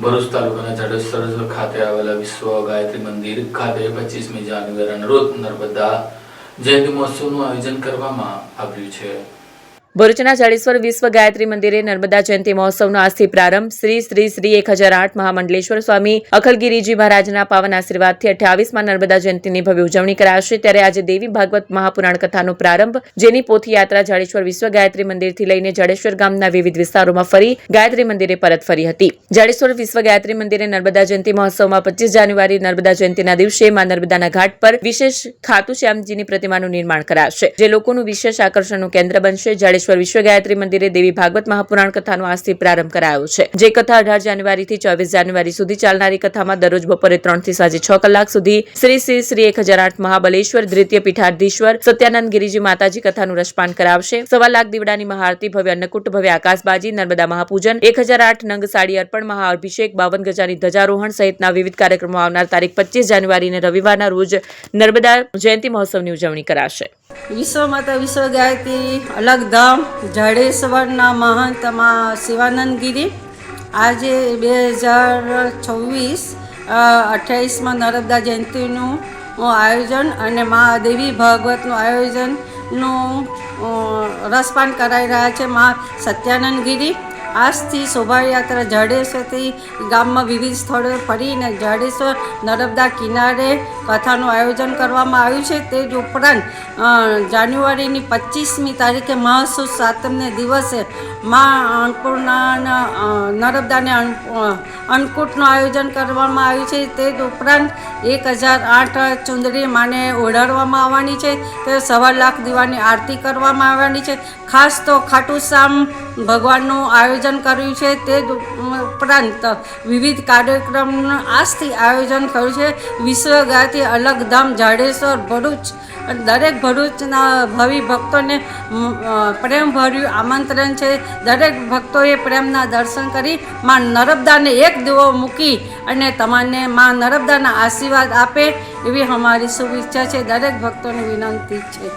ભરૂચ તાલુકાના જડેસર ખાતે આવેલા વિશ્વ ગાયત્રી મંદિર ખાતે પચીસમી જાન્યુઆરીના રોજ નર્મદા જયંતિ મહોત્સવનું આયોજન કરવામાં આવ્યું છે. ભરૂચના જાડેશ્વર વિશ્વ ગાયત્રી મંદિરે નર્મદા જયંતિ મહોત્સવનો આજથી પ્રારંભ. શ્રી શ્રી શ્રી એક હજાર આઠ મહામંડલેશ્વર સ્વામી અખલગીરીજી મહારાજના પાવન આશીર્વાદથી અઠ્યાવીસમાં નર્મદા જયંતિની ભવ્ય ઉજવણી કરાશે. ત્યારે આજે દેવી ભાગવત મહાપુરાણ કથાનો પ્રારંભ, જેની પોથી યાત્રા જાડેશ્વર વિશ્વ ગાયત્રી મંદિરથી લઈને જાડેશ્વર ગામના વિવિધ વિસ્તારોમાં ફરી ગાયત્રી મંદિરે પરત ફરી હતી. જાડેશ્વર વિશ્વ ગાયત્રી મંદિરે નર્મદા જયંતિ મહોત્સવમાં પચીસ જાન્યુઆરી નર્મદા જયંતિના દિવસે માં નર્મદાના ઘાટ પર વિશેષ ખાતુ શ્યામજીની પ્રતિમાનું નિર્માણ કરાશે, જે લોકોનું વિશેષ આકર્ષણનું કેન્દ્ર બનશે. જાડેશ્વર વિશ્વ ગાયત્રી મંદિરે દેવી ભાગવત મહાપુરાણ કથાનો આજથી પ્રારંભ કરાયો છે. જે કથા અઢાર જાન્યુઆરીથી ચોવીસ જાન્યુઆરી સુધી ચાલનારી કથામાં દરરોજ બપોરે ત્રણથી સાંજે છ કલાક સુધી શ્રી શ્રી શ્રી એક હજાર આઠ મહાબલેશ્વર, દ્વિતીય પીઠાધીશ્વર, સત્યાનંદ ગિરિજી માતાજી કથાનું રસપાન કરાવશે. સવા લાખ દીવડાની મહાઆરતી, ભવ્ય અન્નકૂટ, ભવ્ય આકાશબાજી, નર્મદા મહાપૂજન એક હજાર આઠ નંગ સાડી અર્પણ, મહાઅભિષેક, બાવન ગજાની ધજારોહણ સહિતના વિવિધ કાર્યક્રમો આવનાર તારીખ પચીસ જાન્યુઆરીને રવિવારના રોજ નર્મદા જયંતિ મહોત્સવની ઉજવણી કરાશે. વિશ્વ માતા વિશ્વ ગાયત્રી અલગ ધામ, જાડેશ્વરના મહંતમાં શિવાનંદગીરી. આજે બે હજાર છવ્વીસ અઠ્યાવીસમાં નર્મદા જયંતિનું આયોજન અને મહાદેવી ભાગવતનું આયોજનનું રસપાન કરાઈ રહ્યા છે મા સત્યાનંદગીરી. આજથી શોભાયાત્રા જાડેશ્વરથી ગામમાં વિવિધ સ્થળોએ ફરીને જાડેશ્વર નર્મદા કિનારે કથાનું આયોજન કરવામાં આવ્યું છે. તે જ ઉપરાંત જાન્યુઆરીની પચીસમી તારીખે મહાસુદ સાતમને દિવસે મા અન્નપૂર્ણાના નર્મદાને અન્ન- અન્નકૂટનું આયોજન કરવામાં આવ્યું છે. તે જ ઉપરાંત, એક હજાર આઠ ચુંદડી માને ઓઢાડવામાં આવવાની છે. તે સવા લાખ દીવાની આરતી કરવામાં આવવાની છે. ખાસ તો ખાટુ શ્યામ ભગવાનનું આયોજન કર્યું છે. તે ઉપરાંત વિવિધ કાર્યક્રમનું આજથી આયોજન થયું છે. વિશ્વગાથી અલગધામ જાડેશ્વર ભરૂચ. દરેક ભરૂચના ભાવિ ભક્તોને પ્રેમભર્યું આમંત્રણ છે. દરેક ભક્તોએ પ્રેમના દર્શન કરી માં નર્મદાને એક દીવો મૂકી અને તમને માં નર્મદાના આશીર્વાદ આપે એવી અમારી શુભેચ્છા છે. દરેક ભક્તોની વિનંતી છે.